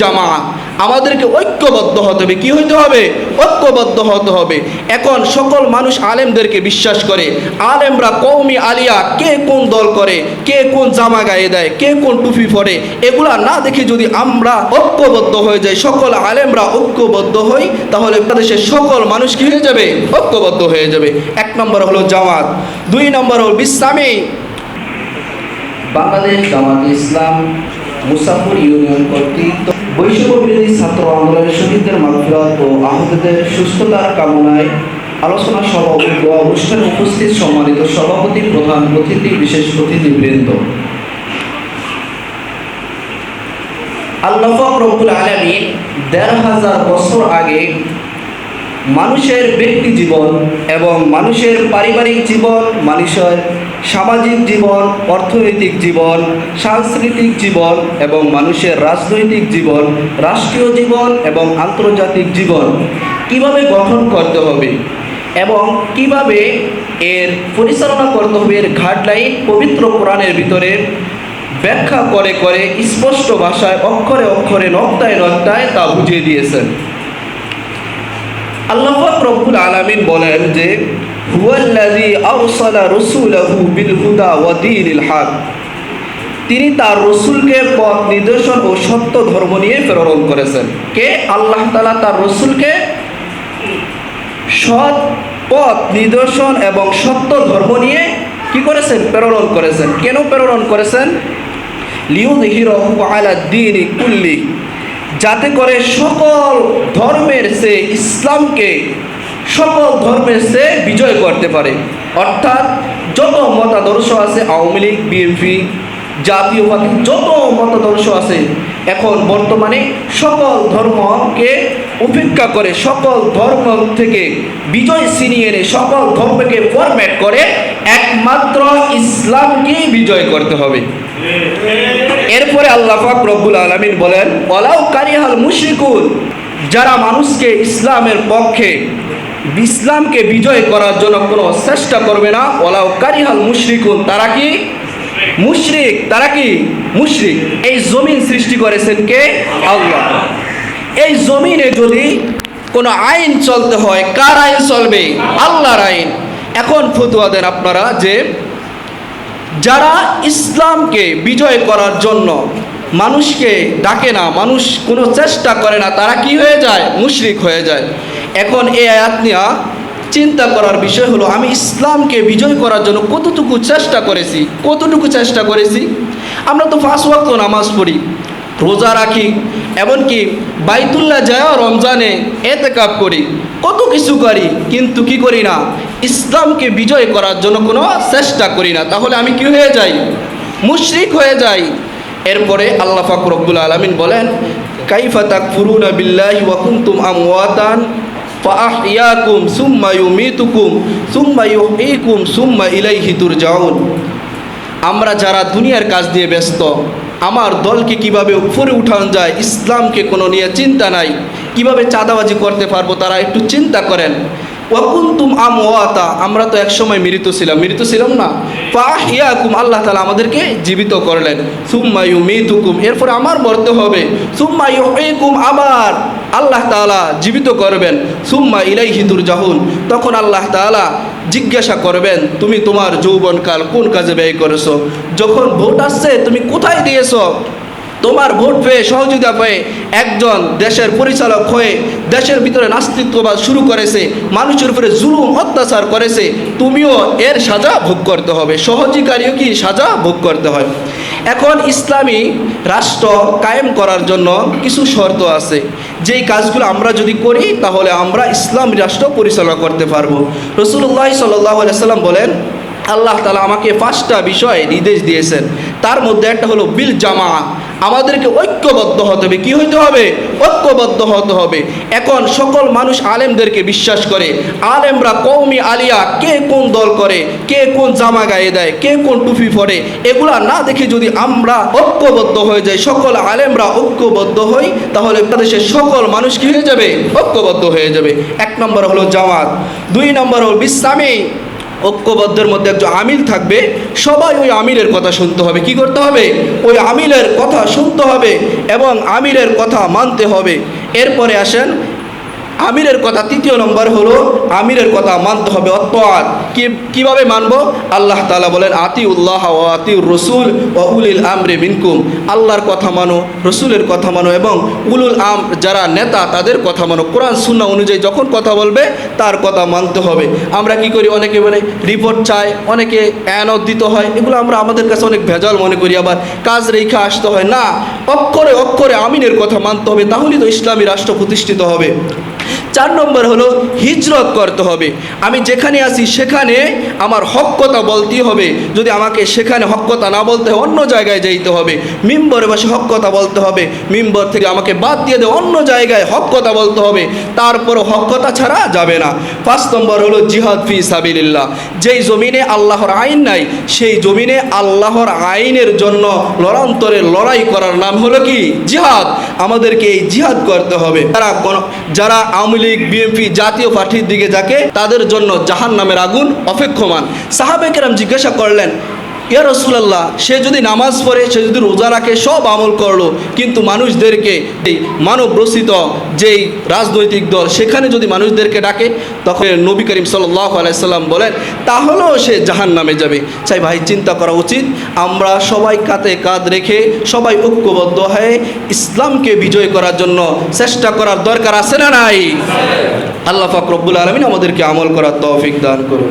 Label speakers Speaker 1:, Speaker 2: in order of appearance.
Speaker 1: জামা আমাদেরকে ঐক্যবদ্ধ হতে হবে। কি হইতে হবে? ঐক্যবদ্ধ হতে হবে। এখন সকল মানুষ আলেমদেরকে বিশ্বাস করে। আলেমরা কৌমি আলিয়া, কে কোন দল করে, কে কোন জামা গায়ে দেয়, কে কোন টুপি পরে, এগুলা না দেখে যদি আমরা ঐক্যবদ্ধ হয়ে যাই, সকল আলেমরা ঐক্যবদ্ধ হই, তাহলে দেশের সকল মানুষ কি হয়ে যাবে? ঐক্যবদ্ধ হয়ে যাবে। এক নম্বর হলো জামাত। দুই নম্বর হলো বিশ্রামী।
Speaker 2: বাংলাদেশ জামাত ইসলাম মুসাফর ইউনিয়ন কর্তৃক বৈষম্য ছাত্র আন্দোলনের শহীদদের মাগফিরাত ও আহতদের সুস্থতার কামনায় আলোচনা সভা ও অনুষ্ঠানে উপস্থিত সম্মানিত সভাপতি প্রধান অতিথি, বিশেষ অতিথিবৃন্দ। আল্লাহ রব্বুল আলমী দেড় হাজার বছর আগে মানুষের ব্যক্তি জীবন এবং মানুষের পারিবারিক জীবন, মানুষের সামাজিক জীবন, অর্থনৈতিক জীবন, সাংস্কৃতিক জীবন এবং মানুষের রাজনৈতিক জীবন, রাষ্ট্রীয় জীবন এবং আন্তর্জাতিক জীবন কীভাবে গঠন করতে হবে এবং কীভাবে এর পরিচালনা করতে হবে এর ঘাটলাইন পবিত্র কোরআনের ভিতরে ব্যাখ্যা করে করে স্পষ্ট ভাষায় অক্ষরে অক্ষরে, নক্তায় নক্তায় তা বুঝিয়ে দিয়েছেন। আল্লাহ রব্বুল আলামিন বলেন যে, হুয়াল্লাযী আরসালা রাসূলাহু বিল হুদা ওয়া দীনিল হক। তিনি তার রসুলকে পথ নিদর্শন ও সত্য ধর্ম নিয়ে প্রেরণ করেছেন। কে? আল্লাহ তালা তার রসুলকে সৎ পথ নিদর্শন এবং সত্য ধর্ম নিয়ে কি করেছেন? প্রেরণ করেছেন। কেন প্রেরণ করেছেন? লিউযহিরাহু আলা দীনি কুল্লি। যাতে করে সকল ধর্মের সে ইসলামকে সকল ধর্মের সে বিজয় করতে পারে। অর্থাৎ যত মতাদর্শ আছে, Awami League, BNP, Jatiya Party, যত মতাদর্শ আছে, এখন বর্তমানে সকল ধর্মকে উপেক্ষা করে, সকল ধর্ম থেকে বিজয় ছিনিয়ে এনে, সকল ধর্মকে ফরম্যাট করে, একমাত্র ইসলামকেই বিজয় করতে হবে। এরপরে আল্লাহ পাক রব্বুল আলমিন বলেন ওলাউ কারিহাল মুশরিকুন যারা মানুষকে ইসলামের পক্ষে, ইসলামকে বিজয় করার জন্য কোনো চেষ্টা করবে না ওলাউ কারিহাল মুশরিকুন, তারা কি? মুশরিক, তারা কি? মুশরিক। এই জমিন সৃষ্টি করেছেন কে? আল্লাহ। এই জমিনে যদি কোনো আইন চলতে হয়, কার আইন চলবে? আল্লাহর আইন। এখন ফতুয়া দেন আপনারা যে যারা ইসলামকে বিজয় করার জন্য মানুষকে ডাকে না, মানুষ কোনো চেষ্টা করে না, তারা কি হয়ে যায়? মুশরিক হয়ে যায়। এখন এই আয়াত নিয়া চিন্তা করার বিষয় হলো, আমি ইসলামকে বিজয় করার জন্য কতটুকু চেষ্টা করেছি? কতটুকু চেষ্টা করেছি? আমরা তো ফার্স্ট ওয়াক্ত নামাজ পড়ি, রোজা রাখি, এমনকি বাইতুল্লাহ যায় রমজানে এতে কাপ করি। কত কিছু করি, কিন্তু কি করি না? ইসলামকে বিজয় করার জন্য কোনো চেষ্টা করি না। তাহলে আমি কি হয়ে যাই? মুশরিক হয়ে যাই। এরপরে আল্লাহ ফাক রব্বুল আলমিন বলেন, কাইফা তাক ফুরুনা বিল্লাহি ওয়া কুনতুম আমওয়াতান ফাআহইয়াকুম সুম্মা ইউমিতুকুম, সুম্মা ইউহয়িকুম সুম্মা ইলাইহি তুরজাউন। আমরা যারা দুনিয়ার কাজ দিয়ে ব্যস্ত, আমার দলকে কীভাবে উপরে উঠানো যায়, ইসলামকে কোনো নিয়ে চিন্তা নাই। কীভাবে চাঁদাবাজি করতে পারব তারা একটু চিন্তা করেন। ওয়াকুন্তুম আমওয়াতা, আমরা তো একসময় মৃত ছিলাম। মৃত ছিলাম না। ফাহিয়াকুম, আল্লাহ তালা আমাদেরকে জীবিত করলেন। সুম্মা ইউমিতুকুম, এরপরে আমার মরতে হবে। সুম্মা ইউহয়িকুম আবার আল্লাহ তাআলা জীবিত করবেন। সুম্মা ইলাই ইলাইহি তুরজাহুন তখন আল্লাহ তাআলা জিজ্ঞাসা করবেন, তুমি তোমার যৌবনকাল কোন কাজে ব্যয় করেছ? যখন ভোট আসছে, তুমি কোথায় দিয়েছ? তোমার ভোট পেয়ে, সহযোগিতা পেয়ে একজন দেশের পরিচালক হয়ে দেশের ভিতরে নাস্তিত্ববাদ শুরু করেছে, মানুষের উপরে জুলুম, অত্যাচার করেছে, তুমিও এর সাজা ভোগ করতে হবে। সহযোগিকারীও কি সাজা ভোগ করতে হয়? এখন ইসলামী রাষ্ট্র কায়েম করার জন্য কিছু শর্ত আছে। যেই কাজগুলো আমরা যদি করি, তাহলে আমরা ইসলামী রাষ্ট্র পরিচালনা করতে পারব। রসুল্লাহ সাল্লাহ সাল্লাম বলেন, আল্লাহ তালা আমাকে পাঁচটা বিষয় নির্দেশ দিয়েছেন। তার মধ্যে একটা হলো বিল জামা আমাদেরকে ঐক্যবদ্ধ হতে হবে। কি হইতে হবে? ঐক্যবদ্ধ হতে হবে। এখন সকল মানুষ আলেমদেরকে বিশ্বাস করে। আলেমরা কৌমি আলিয়া, কে কোন দল করে, কে কোন জামা গায়ে দেয়, কে কোন টুপি পরে, এগুলা না দেখে যদি আমরা ঐক্যবদ্ধ হয়ে যাই, সকল আলেমরা ঐক্যবদ্ধ হই, তাহলে দেশের সকল মানুষ কি হয়ে যাবে? ঐক্যবদ্ধ হয়ে যাবে। এক নম্বর হলো জামাত, দুই নম্বর হলো বিশ্রামী।
Speaker 1: ঐক্যবদ্ধের মধ্যে একজন আমিল থাকবে, সবাই ওই আমিলের কথা শুনতে হবে। কি করতে হবে? ওই আমিলের কথা শুনতে হবে এবং আমিলের কথা মানতে হবে। এরপরে আসেন আমিরের কথা তৃতীয় নম্বর হলো, আমিরের কথা মানতে হবে অত্যাত কীভাবে মানবো? আল্লাহ তালা বলেন আতি উল্লাহ ও আতি রসুল ও উলিল আমরে মিনকুম। আল্লাহর কথা মানো, রসুলের কথা মানো এবং উলুল আম যারা নেতা, তাদের কথা মানো। কোরআন সুন্না অনুযায়ী যখন কথা বলবে, তার কথা মানতে হবে। আমরা কি করি? অনেকে বলে রিপোর্ট চাই, অনেকে অ্যানত দিতে হয়। এগুলো আমরা আমাদের কাছে অনেক ভেজাল মনে করি আবার। কাজ রেখে আসতে হয়। না, অক্ষরে অক্ষরে আমিনের কথা মানতে হবে, তাহলেই তো ইসলামী রাষ্ট্র প্রতিষ্ঠিত হবে। চার নম্বর হলো হিজরত করতে হবে। আমি যেখানে আছি সেখানে আমার হক কথা বলতেই হবে। যদি আমাকে সেখানে হক কথা না বলতে অন্য জায়গায় যেতে হবে। মিম্বরে বসে হক কথা বলতে হবে। মিম্বর থেকে আমাকে বাদ দিয়ে দেয় অন্য জায়গায় হক কথা বলতে হবে। তারপরও হক কথা ছাড়া যাবে না। পাঁচ নম্বর হলো জিহাদ ফি সাবিলিল্লাহ। যেই জমিনে আল্লাহর আইন নাই, সেই জমিনে আল্লাহর আইনের জন্য লড়ান্তরে লড়াই করার নাম হলো কি? জিহাদ। আমাদেরকে এই জিহাদ করতে হবে। তারা যারা আওয়ামী লীগ বিএনপি জাতীয় পার্টির দিকে যাকে তাদের জন্য জাহান নামের আগুন অপেক্ষমান। সাহাবেকেরাম জিজ্ঞাসা করলেন ইয়া রসুলাল্লাহ, সে যদি নামাজ পড়ে, সে যদি রোজা রাখে, সব আমল করল। কিন্তু মানুষদেরকে এই মানব রচিত যেই রাজনৈতিক দল, সেখানে যদি মানুষদেরকে ডাকে, তখন নবী করিম সাল্লাহ আলাইসাল্লাম বলেন, তাহলেও সে জাহান নামে যাবে। চাই ভাই, চিন্তা করা উচিত। আমরা সবাই কাতে কাঁধ রেখে সবাই ঐক্যবদ্ধ হয়ে ইসলামকে বিজয় করার জন্য চেষ্টা করার দরকার আছে না নাই? আল্লাহ ফাকরবুল আলমিন আমাদেরকে আমল করার তৌফিক দান করুন।